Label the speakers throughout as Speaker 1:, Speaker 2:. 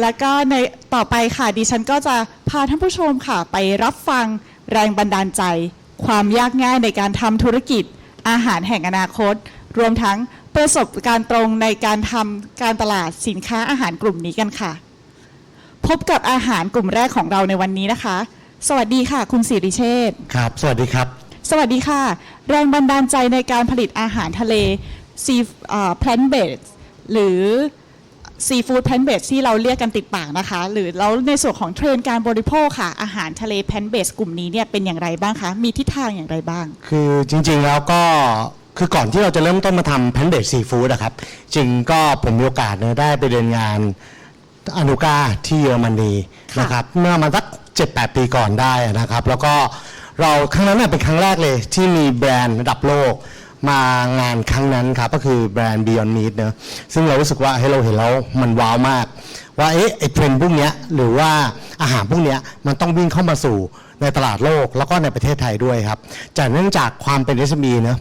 Speaker 1: แล้วก็ในต่อไปค่ะดิฉันก็จะพาท่านผู้ชมค่ะ ไปรับฟังแรงบันดาลใจ ความยากง่ายในการทำธุรกิจ อาหารแห่งอนาคต รวมทั้งประสบการณ์ตรงในการทำการตลาดสินค้าอาหารกลุ่มนี้กันค่ะ พบกับอาหารกลุ่มแรกของเราในวันนี้นะคะ สวัสดีค่ะ คุณสิริเชษฐ์
Speaker 2: ครับ สวัสดีครับ
Speaker 1: สวัสดีค่ะ แรงบันดาลใจในการผลิตอาหารทะเลซีแพลนเบสหรือ ซีฟู้ดแพลนเบสที่เราเรียกกันติดปากนะคะ หรือแล้วในส่วนของเทรนด์การบริโภคค่ะ อาหารทะเลแพลนเบสกลุ่มนี้เนี่ยเป็นอย่างไรบ้างคะ มีทิศทางอย่างไรบ้าง
Speaker 2: คือจริงๆแล้วก็คือก่อนที่เราจะเริ่มต้นมาทำแพนเบสซีฟู้ดนะครับ จริงก็ผมมีโอกาสเนี่ยได้ไปเดินงานอนุกาที่เยอรมนี
Speaker 1: ค่ะ
Speaker 2: นะครับเมื่อมาสัก7-8 ปีก่อนได้นะครับ แล้วก็เราครั้งนั้นเนยเป็นครั้งแรกเลยที่มีแบรนด์ระดับโลก มางานครั้งนั้นครับ ก็คือแบรนด์ Beyond Meat เนอะซึ่งเรารู้สึกว่าให้เราเห็นแล้วมันว้าวมาก ว่าเอ๊ะไอ้เทรนด์พวกเนี้ยหรือว่าอาหารพวกเนี้ยมันต้องวิ่งเข้ามาสู่ในตลาดโลกแล้วก็ในประเทศไทยด้วยครับจากเนื่องจากความเป็น SME เนอะ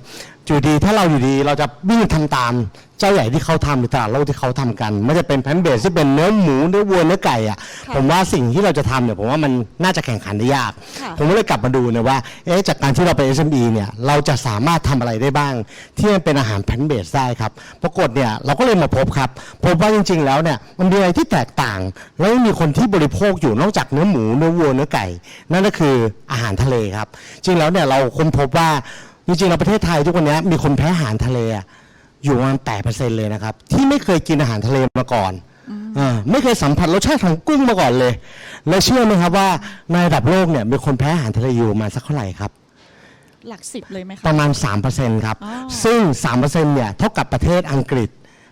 Speaker 2: อยู่ดีถ้าเราอยู่ดีเราจะวิ่งทำตามเจ้าใหญ่ที่เขาทำหรือตลาดโลกที่เขาทำกันไม่ว่าจะเป็นแพนเบสที่เป็นเนื้อหมูเนื้อวัวเนื้อไก่อะ
Speaker 1: ค่ะ
Speaker 2: ผมว่าสิ่งที่เราจะทำเนี่ยผมว่ามันน่าจะแข่งขันได้ยาก
Speaker 1: ค่ะ
Speaker 2: ผมก็เลยกลับมาดูนะว่าเอ๊ะจากการที่เราเป็น SME เนี่ยเราจะสามารถทำอะไรได้บ้าง ที่มันเป็นอาหารแพลนเบสได้ครับปรากฏเนี่ยเราก็เลยมาพบครับพบว่าจริง ๆ แล้วเนี่ยมันมีอะไรที่แตกต่าง แล้วมีคนที่บริโภคอยู่นอกจากเนื้อหมูเนื้อวัวเนื้อไก่ นั่นก็คืออาหารทะเลครับ จริงแล้วเนี่ยเราค้นพบว่า จริงๆเราประเทศไทยทุกวันนี้มีคนแพ้อาหารทะเลอะอยู่ประมาณแปดเปอร์เซ็นต์เลยนะครับ ที่ไม่เคยกินอาหารทะเลมาก่อนอ่าไม่เคยสัมผัสรสชาติของกุ้งมาก่อนเลย และเชื่อไหมครับว่าในระดับโลกเนี่ยมีคนแพ้อาหารทะเลอยู่ประมาณสักเท่าไหร่ครับ
Speaker 1: หลักสิบเลยไหม
Speaker 2: ป
Speaker 1: คะ
Speaker 2: ระมาณ3%ครับ
Speaker 1: อ๋อ
Speaker 2: ซึ่ง3%เนี่ยเท่ากับประเทศอังกฤษ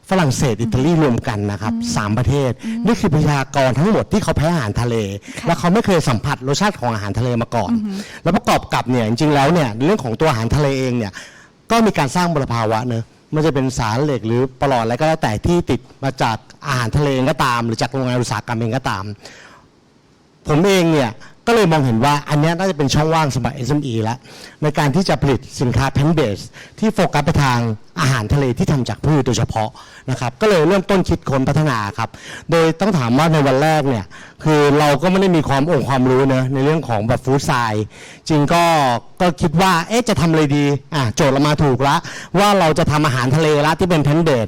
Speaker 2: ฝรั่งเศสอิตาลีรวมกันนะครับสามประเทศ นี่คือประชากรทั้งหมดที่เขาแพ้อาหารทะเล และเขาไม่เคยสัมผัสรสชาติของอาหารทะเลมาก่อน แล้วประกอบกับเนี่ยจริงๆแล้วเนี่ยเรื่องของตัวอาหารทะเลเองเนี่ยก็มีการสร้างมลภาวะเนอะไม่ว่าจะเป็นสารเหล็กหรือปลอดอะไรก็แล้วแต่ที่ติดมาจากอาหารทะเลเองก็ตาม หรือจากโรงงานอุตสาหกรรมเองก็ตาม ผมเองเนี่ย ก็เลยมองเห็นว่าอันนี้น่าจะเป็นช่องว่างสำหรับ SME แล้วในการที่จะผลิตสินค้าแพนเบสที่โฟกัสไปทางอาหารทะเลที่ทำจากพืชโดยเฉพาะนะครับก็เลยเริ่มต้นคิดค้นพัฒนาครับ โดยต้องถามว่าในวันแรกเนี่ยคือเราก็ไม่ได้มีความองค์ความรู้เนะในเรื่องของแบบฟู้ดไซด์จริงก็ก็คิดว่าเอ๊ะจะทำอะไรดีอะโจทย์เรามาถูกละว่าเราจะทำอาหารทะเลละที่เป็นแพนเบส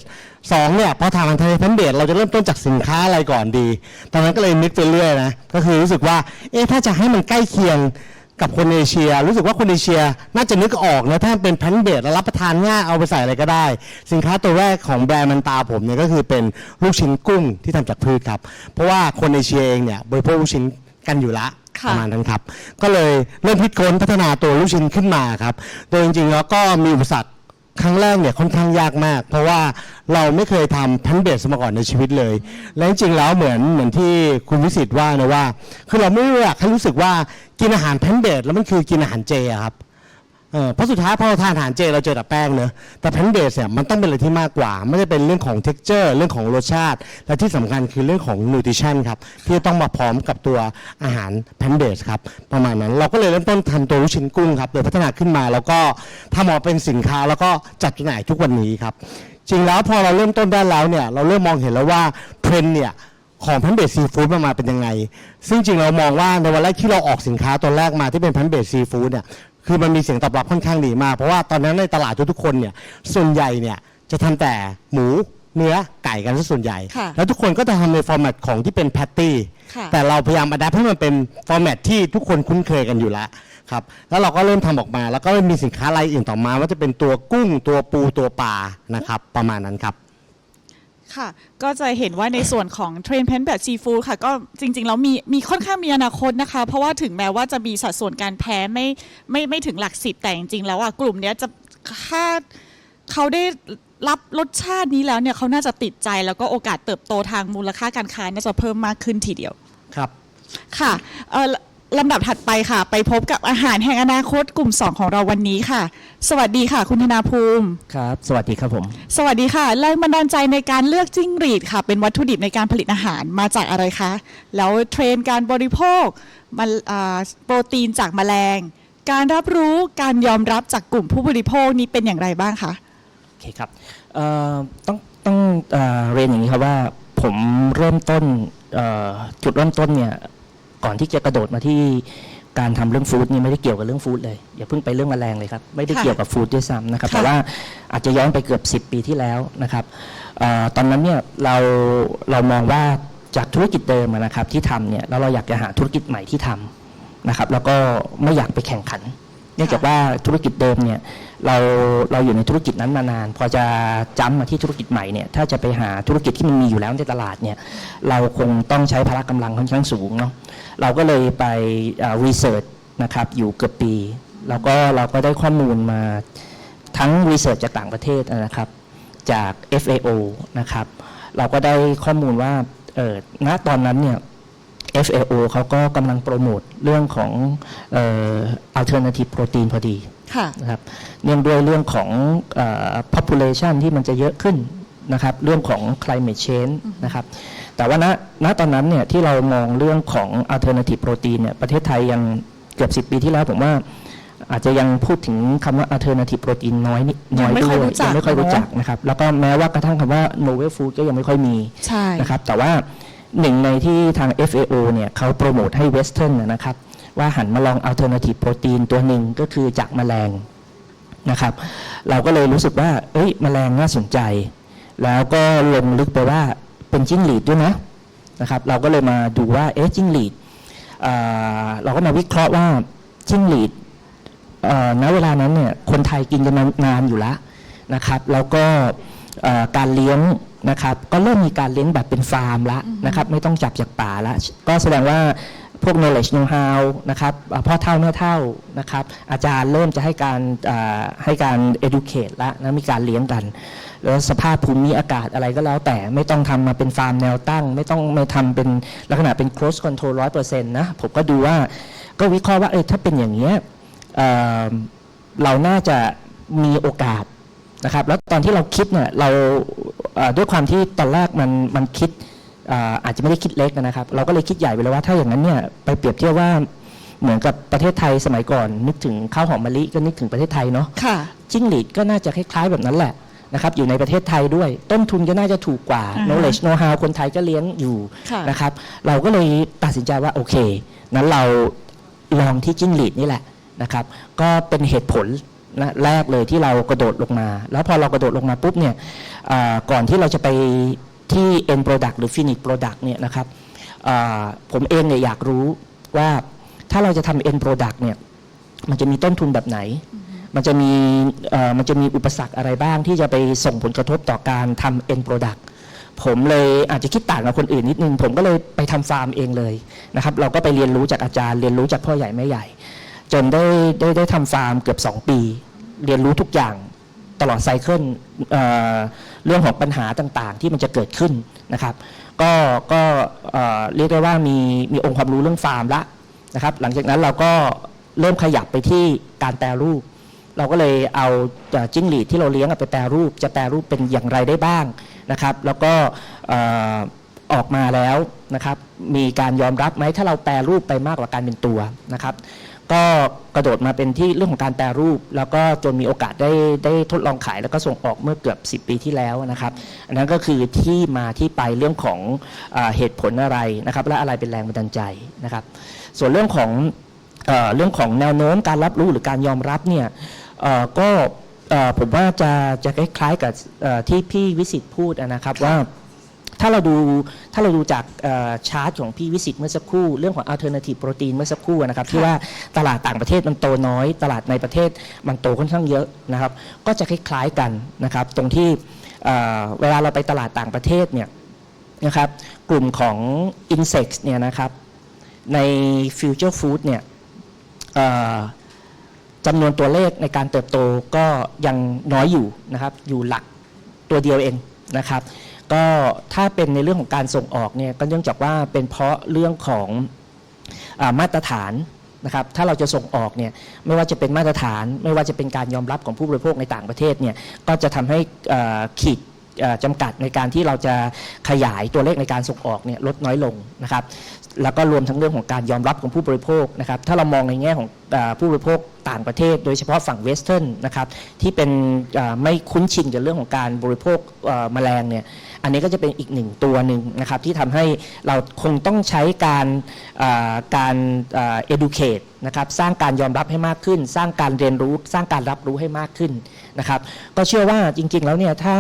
Speaker 2: สองเนี่ยพอทำอาหารทะเลแพนเบสเราจะเริ่มต้นจากสินค้าอะไรก่อนดี ตอนนั้นก็เลยนึกไปเรื่อยนะ ก็คือรู้สึกว่า เอ๊ะถ้าจะให้มันใกล้เคียงกับคนเอเชีย รู้สึกว่าคนเอเชียน่าจะนึกออกนะถ้าเป็นแพนเบสแล้วรับประทานง่ายเอาไปใส่อะไรก็ได้ สินค้าตัวแรกของแบรนด์มันตาผมเนี่ยก็คือเป็นลูกชิ้นกุ้งที่ทำจากพืชครับ เพราะว่าคนเอเชียเองเนี่ยบริโภคลูกชิ้นกันอยู่ละ
Speaker 1: ค่ะ
Speaker 2: ประมาณนั้นครับ ก็เลยเริ่มคิดค้นพัฒนาตัวลูกชิ้นขึ้นมาครับ โดยจริงๆแล้วก็มีอุปสรรค ครั้งแรกเนี่ยค่อนข้างยากมาก เพราะว่าเราไม่เคยทำแพนเบสมาก่อนในชีวิตเลย และจริงๆแล้วเหมือนเหมือนที่คุณวิสิตว่านะว่า คือเราไม่อยากให้รู้สึกว่ากินอาหารแพนเบสแล้วมันคือกินอาหารเจอะครับ เออเพราะสุดท้ายพอเราทานอาหารเจเราเจอแต่แป้งเนอะแต่แพนเบสเนี่ยมันต้องเป็นอะไรที่มากกว่า ไม่ได้เป็นเรื่องของ t e x t อร์เรื่องของรสชาติ และที่สำคัญคือเรื่องของนูทริชั่นครับที่ต้องมาพร้อมกับตัวอาหารแพนเบสครับประมาณนั้นเราก็เลยเริ่มต้นทำตัวลูกชิ้นกุ้งครับโดยพัฒนาขึ้นมาแล้วก็ทำออกเป็นสินค้าแล้วก็จัดจำหน่ายทุกวันนี้ครับจริงแล้วพอเราเริ่มต้นได้แล้วเนี่ยเราเริ่มมองเห็นแล้วว่าเทรนเนี่ยของแพนเบสซีฟู้ดมันมาเป็นยังไง ซึ่งจริงเรามองว่าในวันแรกที่เราออกสินค้าตัวแรกมาที่เป็นแพนเบสซีฟู้ดเนี่ย คือมันมีเสียงตอบรับค่อนข้างดีมาก เพราะว่าตอนนั้นในตลาดทุกๆคนเนี่ยส่วนใหญ่เนี่ยจะทำแต่หมูเนื้อไก่กันซะส่วนใหญ่
Speaker 1: ค่ะ
Speaker 2: แล้วทุกคนก็จะทำในฟอร์แมตของที่เป็นแพตตี้
Speaker 1: ค่ะ
Speaker 2: แต่เราพยายามอัดแอปให้มันเป็นฟอร์แมตที่ทุกคนคุ้นเคยกันอยู่แล้วครับ แล้วเราก็เริ่มทำออกมา แล้วก็เริ่มมีสินค้ารายอื่นต่อมา ว่าจะเป็นตัวกุ้งตัวปูตัวปลานะครับประมาณนั้นครับ
Speaker 1: ค่ะ ก็จะเห็นว่าในส่วนของเทรนด์แพนแบบซีฟู้ดค่ะ ก็จริงๆ แล้วมีมีค่อนข้างมีอนาคตนะคะ เพราะว่าถึงแม้ว่าจะมีสัดส่วนการแพ้ไม่ไม่ไม่ถึงหลักสิบแต่จริงๆ แล้วอะกลุ่มเนี้ยจะค่าเขาได้รับรสชาตินี้แล้วเนี่ยเขาน่าจะติดใจแล้วก็โอกาสเติบโตทางมูลค่าการค้าน่าจะเพิ่มมากขึ้นทีเดียว
Speaker 2: ครับ
Speaker 1: ค่ะเอ่อ ลำดับถัดไปค่ะ ไปพบกับอาหารแห่งอนาคตกลุ่ม 2 ของเราวันนี้ค่ะ สวัสดีค่ะ คุณธนาภูมิ
Speaker 3: ครับ สวัสดีครับผม
Speaker 1: สวัสดีค่ะแรงบันดาลใจในการเลือกจิ้งหรีดค่ะ เป็นวัตถุดิบในการผลิตอาหารมาจากอะไรคะ แล้วเทรนด์การบริโภคมันอ่าโปรตีนจากแมลง การรับรู้การยอมรับจากกลุ่มผู้บริโภคนี้เป็นอย่างไรบ้างคะ
Speaker 3: โอเคครับเอ่อต้องต้องเอ่อเรียนอย่างนี้ครับว่าผมเริ่มต้นเอ่อจุดเริ่มต้นเนี่ย ก่อนที่จะกระโดดมาที่การทำเรื่องฟู้ดนี่ไม่ได้เกี่ยวกับเรื่องฟู้ดเลยอย่าเพิ่งไปเรื่องแมลงเลยครับไม่ได้
Speaker 1: ค่ะ
Speaker 3: เกี่ยวกับฟู้ดด้วยซ้ำนะครับ
Speaker 1: ค่ะ
Speaker 3: แต่ว่าอาจจะย้อนไปเกือบ 10 ปีที่แล้วนะครับเออตอนนั้นเนี่ยเราเรามองว่าจากธุรกิจเดิมอะนะครับที่ทำเนี่ยแล้วเราอยากจะหาธุรกิจใหม่ที่ทำนะครับแล้วก็ไม่อยากไปแข่งขันเนื่องจากว่าธุรกิจเดิมเนี่ยเราเราอยู่ในธุรกิจนั้นมานาน พอจะจ้ำมาที่ธุรกิจใหม่เนี่ยถ้าจะไปหาธุรกิจที่มันมีอยู่แล้วในตลาดเนี่ยเราคงต้องใช้พละกำลังค่อนข้างสูงเนาะเราก็เลยไปรีเสิร์ชนะครับอยู่เกือบปี แล้วก็เราก็ได้ข้อมูลมาทั้งรีเสิร์ชจากต่างประเทศนะครับจาก FAO นะครับเราก็ได้ข้อมูลว่าเออณตอนนั้นเนี่ย FAO เขาก็กำลังโปรโมทเรื่องของเอ่อ alternative protein พอดี
Speaker 1: ค่ะ
Speaker 3: นะครับเนื่องด้วยเรื่องของเออ population ที่มันจะเยอะขึ้นนะครับเรื่องของ climate change นะครับแต่ว่าณณตอนนั้นเนี่ยที่เรามองเรื่องของ alternative protein เนี่ยประเทศไทยยังเกือบ 10 ปีที่แล้วผมว่าอาจจะยังพูดถึงคำว่า alternative protein น้อยนิดน้อย
Speaker 1: ยังไม่
Speaker 3: ด้
Speaker 1: ค่
Speaker 3: ว
Speaker 1: อย
Speaker 3: ย
Speaker 1: รู้จัก
Speaker 3: ยังไม่ค่อยรู้
Speaker 1: เนอะ
Speaker 3: จักนะครับ แล้วก็แม้ว่ากระทั่งคำว่า novel food ก็ยังไม่ค่อยมี
Speaker 1: ใช่
Speaker 3: นะครับแต่ว่า หนึ่งในที่ทาง FAO เนี่ยเขาโปรโมทให้เวสเทิร์นนะครับ ว่าหันมาลอง alternative protein ตัวหนึ่งก็คือจากแมลงนะครับ เราก็เลยรู้สึกว่า เอ้ยแมลงน่าสนใจ แล้วก็ลงลึกไปว่าเป็นจิ้งหรีดด้วยนะนะครับ เราก็เลยมาดูว่าเอ๊ะจิ้งหรีดอ่าเราก็มาวิเคราะห์ว่าจิ้งหรีดอ่อณเวลานั้นเนี่ยคนไทยกินกันนานอยู่แล้วนะครับ แล้วก็การเลี้ยง นะครับ ก็เริ่มมีการเลี้ยงแบบเป็นฟาร์มละนะครับ ไม่ต้องจับจากป่าละก็แสดงว่าพวก knowledge know how นะครับอ่าพ่อเท่าแม่เท่านะครับ อาจารย์เริ่มจะให้การอ่าให้การ educate ละนะมีการเลี้ยงกัน แล้วสภาพภูมิอากาศอะไรก็แล้วแต่ไม่ต้องทำมาเป็นฟาร์มแนวตั้ง ไม่ต้องไม่ทำเป็นลักษณะเป็น close control ร้อยเปอร์เซ็นต์นะ ผมก็ดูว่าก็วิเคราะห์ว่าเออถ้าเป็นอย่างเนี้ยเอ่อเราน่าจะมีโอกาสนะครับ แล้วตอนที่เราคิดเนี่ยเราเอ่อ ด้วยความที่ตอนแรกมันมันคิดเอ่ออาจจะไม่ได้คิดเล็กนะครับ เราก็เลยคิดใหญ่ไปเลยว่าถ้าอย่างนั้นเนี่ยไปเปรียบเทียบว่าเหมือนกับประเทศไทยสมัยก่อน นึกถึงข้าวหอมมะลิก็นึกถึงประเทศไทยเนาะ
Speaker 1: ค่ะ
Speaker 3: จิ้งหรีดก็น่าจะคล้ายๆแบบนั้นแหละนะครับอยู่ในประเทศไทยด้วย ต้นทุนก็น่าจะถูกกว่า
Speaker 1: อ่าฮะ
Speaker 3: knowledge know how คนไทยก็เลี้ยงอยู่
Speaker 1: ค่ะ
Speaker 3: นะครับเราก็เลยตัดสินใจว่าโอเคนั้นเราลองที่จิ้งหรีดนี่แหละนะครับ ก็เป็นเหตุผล นะแรกเลยที่เรากระโดดลงมา แล้วพอเรากระโดดลงมาปุ๊บเนี่ยอ่าก่อนที่เราจะไปที่ end product หรือ finish product เนี่ยนะครับอ่าผมเองเนี่ยอยากรู้ว่าถ้าเราจะทำ end product เนี่ยมันจะมีต้นทุนแบบไหน มันจะมีเอ่อมันจะมีอุปสรรคอะไรบ้างที่จะไปส่งผลกระทบต่อการทำ end product ผมเลยอาจจะคิดต่างกับคนอื่นนิดนึง ผมก็เลยไปทำฟาร์มเองเลยนะครับ เราก็ไปเรียนรู้จากอาจารย์ เรียนรู้จากพ่อใหญ่แม่ใหญ่ จนได้ได้ได้ทำฟาร์มเกือบ 2 ปี เรียนรู้ทุกอย่างตลอดไซเคิลเเรื่องของปัญหาต่างๆ ที่มันจะเกิดขึ้นนะครับ ก็ก็เอ่อเรียกได้ว่ามีมีองค์ความรู้เรื่องฟาร์มละนะครับ หลังจากนั้นเราก็เริ่มขยับไปที่การแปรรูป เราก็เลยเอาจิ้งหรีดที่เราเลี้ยงไปแปรรูป จะแปรรูปเป็นอย่างไรได้บ้างนะครับ แล้วก็ออออกมาแล้วนะครับ มีการยอมรับไหมถ้าเราแปรรูปไปมากกว่าการเป็นตัวนะครับ ก็กระโดดมาเป็นที่เรื่องของการแปรรูป แล้วก็จนมีโอกาสได้ได้ทดลองขายแล้วก็ส่งออกเมื่อเกือบ 10 ปีที่แล้วนะครับ อันนั้นก็คือที่มาที่ไปเรื่องของเอเหตุผลอะไรนะครับ และอะไรเป็นแรงบันดาลใจนะครับ ส่วนเรื่องของเอเรื่องของแนวโน้มการรับรู้หรือการยอมรับเนี่ยก็ผมว่าจะจะคล้ายๆกับที่พี่วิสิตพูดนะครับว่า ถ้าเราดูถ้าเราดูจากเอ่อชาร์ตของพี่วิสิตเมื่อสักครู่ เรื่องของ alternative protein เมื่อสักครู่นะครับที่ว่าตลาดต่างประเทศมันโตน้อย ตลาดในประเทศมันโตค่อนข้างเยอะนะครับ ก็จะคล้ายๆกันนะครับ ตรงที่เอ่อเวลาเราไปตลาดต่างประเทศเนี่ยนะครับกลุ่มของ insects เนี่ยนะครับใน future food เนี่ยเอ่อจำนวนตัวเลขในการเติบโตก็ยังน้อยอยู่นะครับ อยู่หลักตัวเดียวเองนะครับ ก็ถ้าเป็นในเรื่องของการส่งออกเนี่ยก็เนื่องจากว่าเป็นเพราะเรื่องของอมาตรฐานนะครับถ้าเราจะส่งออกเนี่ยไม่ว่าจะเป็นมาตรฐาน ไม่ว่าจะเป็นการยอมรับของผู้บริโภคในต่างประเทศเนี่ยก็จะทำให้ขีดจำกัดในการที่เราจะขยายตัวเลขในการส่งออกเนี่ยลดน้อยลงนะครับแล้วก็รวมทั้งเรื่องของการยอมรับของผู้บริโภคนะครับถ้าเรามองในแง่ของผู้บริโภคต่างประเทศ โดยเฉพาะฝั่งเวสเทิร์นนะครับที่เป็นไม่คุ้นชินกับเรื่องของการบริโภคแมลงเนี่ย อันนี้ก็จะเป็นอีกหนึ่งตัวหนึ่งนะครับที่ทำให้เราคงต้องใช้การการ educate นะครับสร้างการยอมรับให้มากขึ้น สร้างการเรียนรู้ สร้างการรับรู้ให้มากขึ้นนะครับก็เชื่อว่าจริงๆแล้วเนี่ยถ้า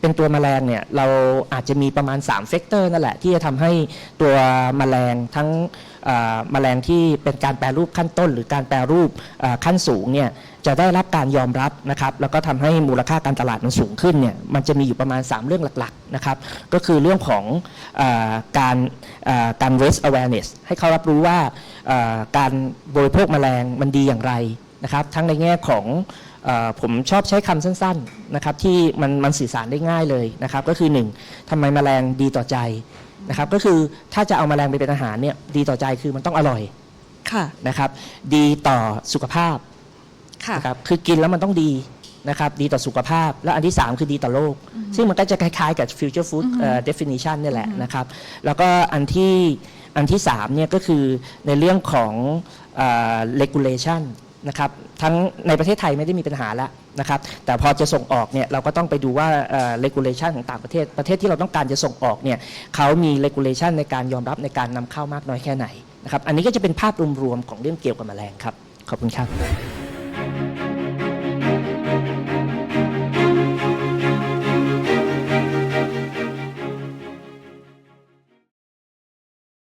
Speaker 3: เป็นตัวแมลงเนี่ยเราอาจจะมีประมาณ3เฟกเตอร์นั่นแหละที่จะทำให้ตัวแมลงทั้งแมลงที่เป็นการแปรรูปขั้นต้น หรือการแปรรูปขั้นสูงเนี่ย จะได้รับการยอมรับนะครับ แล้วก็ทำให้มูลค่าการตลาดมันสูงขึ้นเนี่ยมันจะมีอยู่ประมาณ 3 เรื่องหลักๆนะครับ ก็คือเรื่องของเออการเอ่อการ raise awareness ให้เขารับรู้ว่าเอ่อการบริโภคแมลงมันดีอย่างไรนะครับ ทั้งในแง่ของเออผมชอบใช้คำสั้นๆนะครับที่มันมันสื่อสารได้ง่ายเลยนะครับ ก็คือ 1ทำไมแมลงดีต่อใจนะครับก็คือถ้าจะเอาแมลงไปเป็นอาหารเนี่ยดีต่อใจคือมันต้องอร่อย
Speaker 1: ค่ะ
Speaker 3: นะครับ ดีต่อสุขภาพ
Speaker 1: ค่ะ
Speaker 3: นะครับคือกินแล้วมันต้องดีนะครับดีต่อสุขภาพ แล้วอันที่ 3 คือดีต่อโลก ซึ่งมันก็จะคล้ายๆ กับ future food เอ่อ definition เนี่ยแหละนะครับ แล้วก็อันที่อันที่3เนี่ยก็คือในเรื่องของเอ่อ regulation นะครับทั้งในประเทศไทยไม่ได้มีปัญหาแล้วนะครับแต่พอจะส่งออกเนี่ยเราก็ต้องไปดูว่าเอ่อ regulation ของต่างประเทศ ประเทศที่เราต้องการจะส่งออกเนี่ยเขามี regulation ในการยอมรับในการนำเข้ามากน้อยแค่ไหนนะครับอันนี้ก็จะเป็นภาพรวมๆของเรื่องเกี่ยวกับแมลงครับขอบคุณครับ